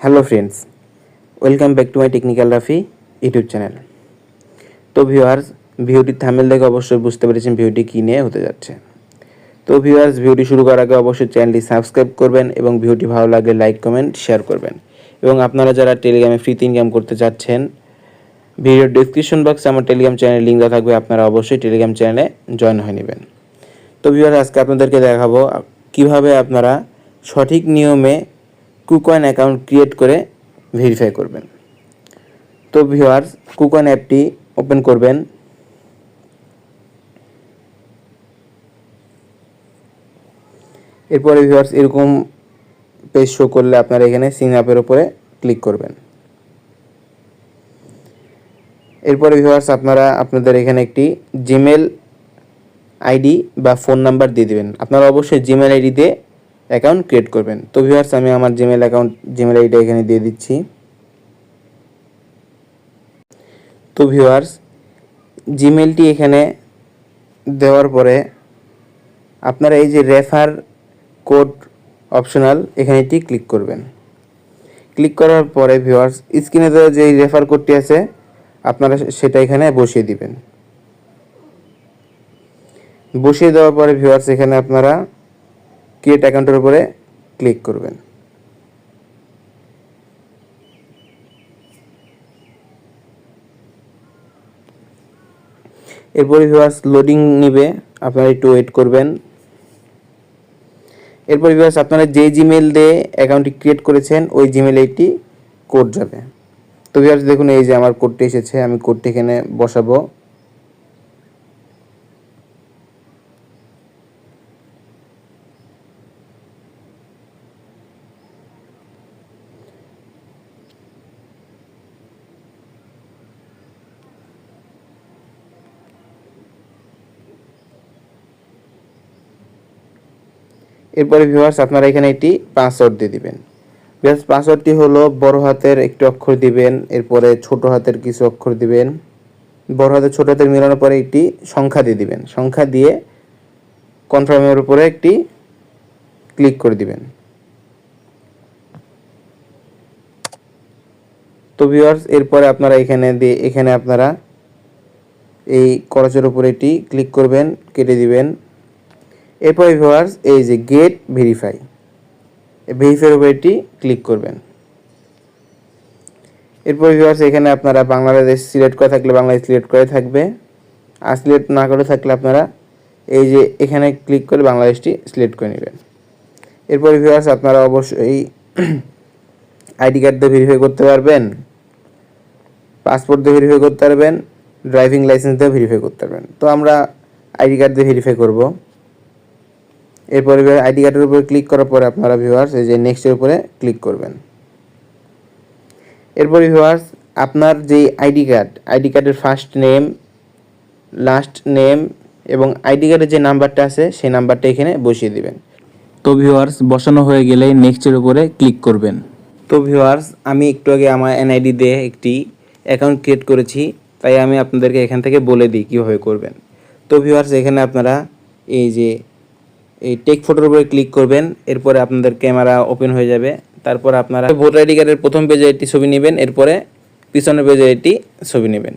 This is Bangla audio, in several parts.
Hello friends welcome back to my technical Rafi YouTube channel তো ভিউয়ার্স ভিডিওটির থামেল দেখে অবশ্যই বুঝতে পেরেছেন ভিডিওটি কী নিয়ে হতে যাচ্ছে। তো ভিউয়ার্স ভিডিওটি শুরু করার আগে অবশ্যই চ্যানেলটি সাবস্ক্রাইব করবেন এবং ভিডিওটি ভালো লাগলে লাইক কমেন্ট শেয়ার করবেন। এবং আপনারা যারা টেলিগ্রামে ফ্রিতে ইনকাম করতে চাচ্ছেন ভিডিওর ডিসক্রিপশন বক্সে আমার টেলিগ্রাম চ্যানেলের লিঙ্ক দেওয়া থাকবে, আপনারা অবশ্যই টেলিগ্রাম চ্যানেলে জয়েন হয়ে নেবেন। তো ভিউয়ার আজকে আপনাদেরকে দেখাবো কীভাবে আপনারা সঠিক নিয়মে কুকয়েন অ্যাকাউন্ট ক্রিয়েট করে ভেরিফাই করবেন। তো ভিউয়ার্স কুকয়েন অ্যাপটি ওপেন করবেন। এরপরে ভিউয়ার্স এরকম পেজ শো করলে আপনারা এখানে সিং অ্যাপের উপরে ক্লিক করবেন। এরপরে ভিউয়ার্স আপনারা আপনাদের এখানে একটি জিমেল আইডি বা ফোন নাম্বার দিয়ে দিবেন। আপনারা অবশ্যই জিমেল আইডিতে অ্যাকাউন্ট ক্রিয়েট করবেন। তো ভিউয়ার্স আমি আমার জিমেল অ্যাকাউন্ট জিমেল আইডি এখানে দিয়ে দিচ্ছি। তো ভিউয়ার্স জিমেলটি এখানে দেওয়ার পরে আপনারা এই যে রেফার কোড অপশনাল এখানে এটি ক্লিক করবেন। ক্লিক করার পরে ভিউয়ার্স স্ক্রিনে দেওয়া যে রেফার কোডটি আছে, আপনারা সেটা এখানে বসিয়ে দিবেন। বসিয়ে দেওয়ার পরে ভিউয়ার্স এখানে আপনারা ক্রিয়েট অ্যাকাউন্টের উপরে ক্লিক করবেন। এরপরে ভিউয়ার্স লোডিং নেবে, আপনারা একটু ওয়েট করবেন। এরপর ভিউয়ার্স আপনারা যে জিমেল দিয়ে অ্যাকাউন্টটি ক্রিয়েট করেছেন, ওই জিমেলে একটি কোড যাবে। তো ভিউয়ার্স দেখুন এই যে আমার কোডটি এসেছে, আমি কোডটি এখানে বসাবো। এরপরে ভিউয়ার্স আপনারা এখানে একটি পাসওয়ার্ড দিয়ে দিবেন। ভিউয়ার্স পাসওয়ার্ডটি হলো বড় হাতের একটি অক্ষর দিবেন, এরপরে ছোট হাতের কিছু অক্ষর দিবেন। বড় হাতের ছোট হাতের মিলানোর পরে একটি সংখ্যা দিয়ে দিবেন। সংখ্যা দিয়ে কনফার্মের উপরে একটি ক্লিক করে দিবেন। তো ভিউয়ার্স এরপরে আপনারা এখানে দিয়ে, এখানে আপনারা এই করচের উপরে এটি ক্লিক করবেন, কেটে দিবেন। এরপরে ভিউয়ার্স এই যে গেট ভেরিফাই ভেরিফাইয়ের উপর এটি ক্লিক করবেন। এরপর ভিউয়ার্স এখানে আপনারা বাংলাদেশ সিলেক্ট করে থাকলে বাংলাদেশ সিলেক্ট করে থাকবে। আর সিলেক্ট না করে থাকলে আপনারা এই যে এখানে ক্লিক করে বাংলাদেশটি সিলেক্ট করে নেবেন। এরপর ভিউয়ার্স আপনারা অবশ্যই আইডি কার্ড দিয়ে ভেরিফাই করতে পারবেন পাসপোর্ট দিয়ে ভেরিফাই করতে পারবেন ড্রাইভিং লাইসেন্স দিয়ে ভেরিফাই করতে পারবেন। তো আমরা আইডি কার্ড দিয়ে ভেরিফাই করব। এরপরে আইডি কার্ডের উপরে ক্লিক করার পরে আপনারা ভিউয়ার্স এই যে নেক্সটের উপরে ক্লিক করবেন। এরপরে ভিউয়ার্স আপনার যে আইডি কার্ড, আইডি কার্ডের ফার্স্ট নেম লাস্ট নেম এবং আইডি কার্ডের যে নাম্বারটা আছে, সেই নাম্বারটা এখানে বসিয়ে দিবেন। তো ভিউয়ার্স বসানো হয়ে গেলে নেক্সটের উপরে ক্লিক করবেন। তো ভিউয়ার্স আমি একটু আগে আমার এনআইডি দিয়ে একটি অ্যাকাউন্ট ক্রিয়েট করেছি, তাই আমি আপনাদেরকে এখান থেকে বলে দিই কীভাবে করবেন। তো ভিউয়ার্স এখানে আপনারা এই যে এই টেক ফটোর উপরে ক্লিক করবেন, এরপরে আপনাদের ক্যামেরা ওপেন হয়ে যাবে। তারপর আপনারা ভোটার আইডি কার্ডের প্রথম পেজে একটি ছবি নেবেন, এরপরে পিছনের পেজে একটি ছবি নেবেন।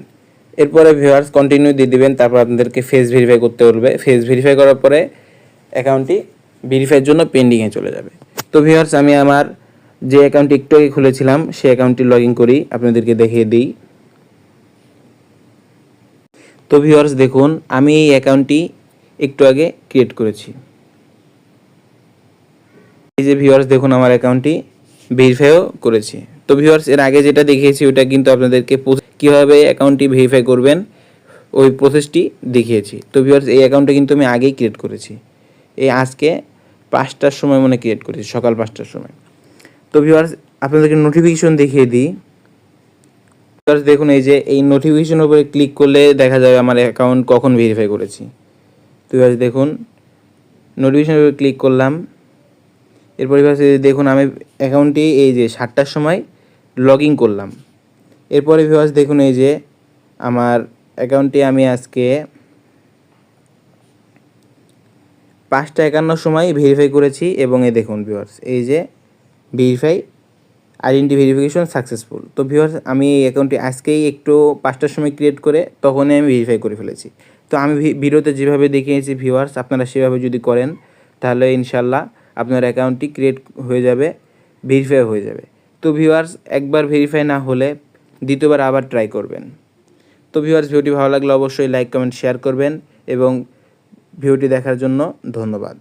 এরপরে ভিউয়ার্স কন্টিনিউ দিয়ে দিবেন, তারপর আপনাদেরকে ফেস ভেরিফাই করতে বলবে। ফেস ভেরিফাই করার পরে অ্যাকাউন্টটি ভেরিফাইয়ের জন্য পেন্ডিংয়ে চলে যাবে। তো ভিউয়ার্স আমি আমার যে অ্যাকাউন্টটি একটু আগে খুলেছিলাম, সেই অ্যাকাউন্টটি লগ ইন করি, আপনাদেরকে দেখিয়ে দিই। তো ভিউয়ার্স দেখুন, আমি এই অ্যাকাউন্টটি একটু আগে ক্রিয়েট করেছি। এই যে ভিউয়ার্স দেখুন আমার অ্যাকাউন্টটি ভেরিফাইও করেছি। তো ভিউয়ার্স এর আগে যেটা দেখিয়েছি, ওটা কিন্তু আপনাদেরকে কীভাবে অ্যাকাউন্টটি ভেরিফাই করবেন, ওই প্রসেসটি দেখিয়েছি। তো ভিউয়ার্স এই অ্যাকাউন্টটা কিন্তু আমি আগেই ক্রিয়েট করেছি। এই আজকে পাঁচটার সময় মনে ক্রিয়েট করেছি, সকাল পাঁচটার সময়। তো ভিউয়ার্স আপনাদেরকে নোটিফিকেশন দেখিয়ে দিই। ভিউয়ার্স দেখুন এই যে, এই নোটিফিকেশনের উপরে ক্লিক করলে দেখা যাবে আমার অ্যাকাউন্ট কখন ভেরিফাই করেছি। তো ভিউয়ার্স দেখুন নোটিফিকেশনের উপরে ক্লিক করলাম। এরপর দেখুন আমি অ্যাকাউন্টটি এই যে সাতটার সময় লগ ইন করলাম। এরপরে ভিউয়ার্স দেখুন এই যে আমার অ্যাকাউন্টটি আমি আজকে পাঁচটা একান্ন সময় ভেরিফাই করেছি এবং এই দেখুন ভিউয়ার্স এই যে ভেরিফাই আইডেন্টি ভেরিফিকেশন সাকসেসফুল তো ভিউয়ার্স আমি এই অ্যাকাউন্টটি আজকেই একটু পাঁচটার সময় ক্রিয়েট করে তখনই আমি ভেরিফাই করে ফেলেছি। তো আমি ভিডিওতে যেভাবে দেখিয়েছি ভিউয়ার্স আপনারা সেভাবে যদি করেন, তাহলে ইনশাল্লাহ আপনার অ্যাকাউন্টটি ক্রিয়েট হয়ে যাবে ভেরিফাই হয়ে যাবে। তো ভিউয়ার্স একবার ভেরিফাই না হলে দ্বিতীয়বার আবার ট্রাই করবেন। তো ভিউয়ার্স ভিডিওটি ভালো লাগলে অবশ্যই লাইক কমেন্ট শেয়ার করবেন এবং ভিডিওটি দেখার জন্য ধন্যবাদ।